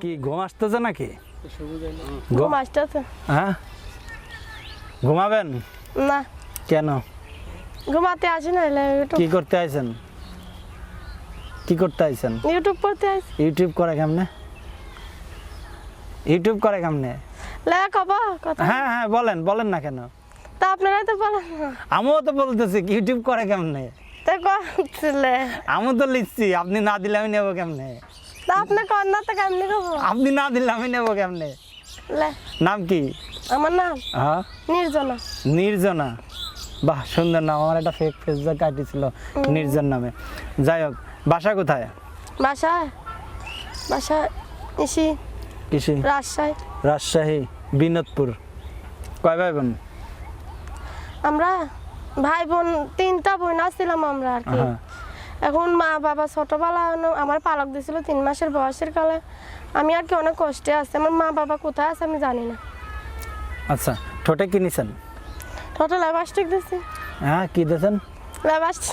কি ঘুম আসতেছে নাকি? ঘুম আসতেছে। হ্যাঁ? ঘুমাবেন? না। কেন? ঘুমাতে আসি না কি করতে আইছেন? কি করতে আইছেন? ইউটিউব পড়তে আসি ইউটিউব করে কেমনে? ইউটিউব করে কেমনে? লে কবা কথা। হ্যাঁ হ্যাঁ বলেন বলেন না কেন? তা আপনারাই তো বলেন আমিও তো বলতেছি ইউটিউব করে কেমনে? তা আমি তো লিখছি আপনি না দিলে আমি নেব কেমনে? তা আপনি কর না তো কেমনি খাব আপনি না দিলে আমি নেব কেমনে? নাম কি? আমার নাম? হ্যাঁ? নির্জনা। নির্জনা? বাহ সুন্দর নাম। আমার একটা ফেক ফেসবুক আইডি ছিল নির্জন নামে। যাই হোক বাসা কোথায়? বাসায় বাসায় ইসি কৃষি। রাজশাহী। রাজশাহী বিনোদপুর। কয় ভাই বোন আমরা ভাই বোন তিনটা বোন আসছিলাম আমরা আর কি। হ্যাঁ। এখন মা বাবা ছোটবেলা আমার পালক দিছিল তিন মাসের বয়সের কালে। আমি আর কি অনেক কষ্টে আছি। আমার মা বাবা কোথায় আছে আমি জানি না। আচ্ছা ঠোঁটে কি নিছেন? টোটাল লেবাস্টিক দিছি। হ্যাঁ কি দিয়েছেন? লেবাস্ট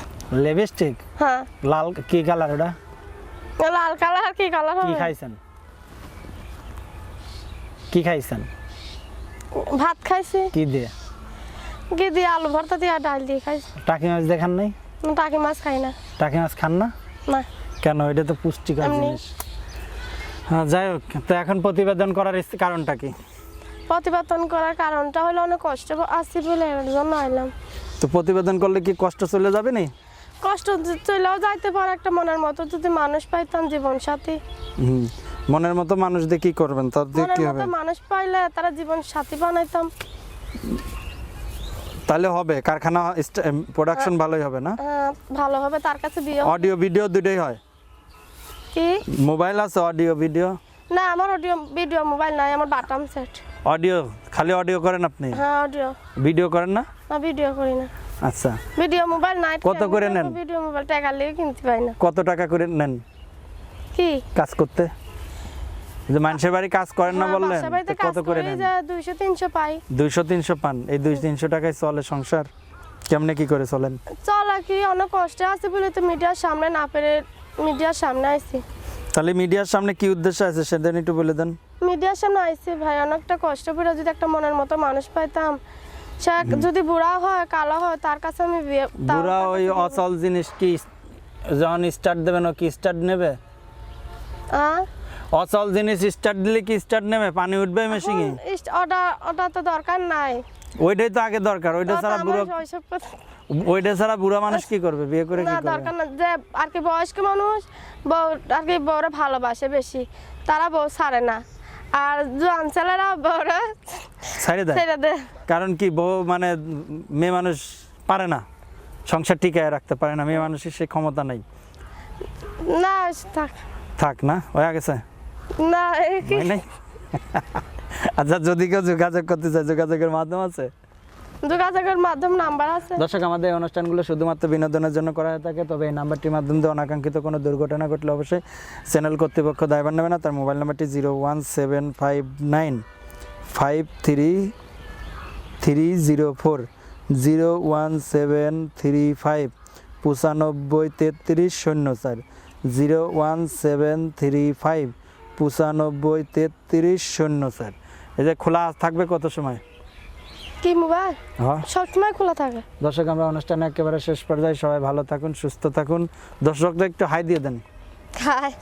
লিপস্টিক হ্যাঁ। লাল কি কালার ওটা? লাল কালার আর কি কালার কি খাইছেন? কি খাইছেন? ভাত খাইছি। কি দিয়ে? কি দিয়ে? আলু ভর্তা দিয়ে আর ডাল দিয়ে খাইছি। টাকি মাছ দেখান নাই? টাকি মাছ খাই না। টাকি মাছ খান না? না। কেন? এটা তো পুষ্টিকর। জিনিস। হ্যাঁ যাই হোক তো এখন প্রতিবেদন করার কারণটা কি? প্রতিবাদন করার কারণটা হলো অনেক কষ্ট আছি বলে এর জন্য আইলাম। তো প্রতিবেদন করলে কি কষ্ট চলে যাবে নি? কষ্ট চলেও যাইতে পারে একটা মনের মতো যদি মানুষ পাইতাম জীবন সাথী হুম। মনের মতো মানুষ দিয়ে কি করবেন? তার দিয়ে কি হবে? মানুষ পাইলে তারা জীবন সাথী বানাইতাম। তাহলে হবে কারখানা প্রোডাকশন ভালোই হবে না? ভালো হবে তার কাছে হবে। অডিও ভিডিও দুটোই হয়। কি? মোবাইল আছে অডিও ভিডিও না আমার অডিও ভিডিও মোবাইল নাই আমার বাটাম সেট অডিও খালি অডিও করেন আপনি? হ্যাঁ অডিও ভিডিও করেন না? না ভিডিও করি না। আচ্ছা। ভিডিও মোবাইল নাই কত করে নেন? ভিডিও মোবাইল টাকা লিয়ে কিনতে পাই না। কত টাকা করে নেন? কি? কাজ করতে? যে মানুষের বাড়ি কাজ করেন না হ্যাঁ, বললেন? কত করে নেন? যে দুইশো তিনশো পাই। দুইশো তিনশো পান। এই দুই তিনশো টাকায় চলে সংসার? কেমনে কি করে চলেন? চলা কি অনেক কষ্টে আছে বলে তো মিডিয়ার সামনে না পেরে মিডিয়ার সামনে আইছি। তাহলে মিডিয়ার সামনে কি উদ্দেশ্য আছে? সেদিন একটু বলে দেন। মিডিয়ার সামনে আইছি ভাই অনেকটা কষ্ট করে যদি একটা মনের মতো মানুষ পাইতাম। সে যদি বুড়া হয় কালো হয় তার কাছে আমি বুড়া ওই অচল জিনিস কি? যখন স্টার্ট দেবেন ও কি স্টার্ট নেবে? আহ? অচল জিনিস স্টার্ট দিলে কি স্টার্ট নেবে? পানি উঠবে মেশিনে ওটা ওটা তো দরকার নাই। ওইটাই তো আগে দরকার। ওইটা ছাড়া বুড়ো ওইটা ছাড়া বুড়া মানুষ কি করবে? বিয়ে করে কি করবে? দরকার না যে আর কি বয়স্ক মানুষ বউ আর কি বউরা ভালোবাসে বেশি তারা বউ ছাড়ে না। আর জোয়ান ছেলেরা বউরা ছাড়ে দেয়? ছেড়ে দে কারণ কি বউ মানে মেয়ে মানুষ পারে না। সংসার টিকায় রাখতে পারে না। মেয়ে মানুষের সেই ক্ষমতা নাই। না থাক। থাক না হয়ে গেছে। না নাই? আচ্ছা যদি কেউ যোগাযোগ করতে চায় যোগাযোগের মাধ্যম আছে? যোগাযোগের মাধ্যম নাম্বার আছে। দর্শক আমাদের এই অনুষ্ঠানগুলো শুধুমাত্র বিনোদনের জন্য করা হয়ে থাকে তবে এই নাম্বারটির মাধ্যমে দিয়ে অনাকাঙ্ক্ষিত কোনো দুর্ঘটনা ঘটলে অবশ্যই চ্যানেল কর্তৃপক্ষ দায়ভার নেবে না। তার মোবাইল নাম্বারটি zero one seven five nine five three three zero four zero one seven three five পঁচানব্বই তেত্রিশ শূন্য চার zero one seven three five পঁচানব্বই তেত্রিশ শূন্য চার। এই যে খোলা থাকবে কত সময়? কি মোবাইল? হ্যাঁ। সবসময় খোলা থাকে? দর্শক আমরা অনুষ্ঠানে একেবারে শেষ পর্যায়ে। সবাই ভালো থাকুন সুস্থ থাকুন। দর্শকদের একটু হাই দিয়ে দেন। খায়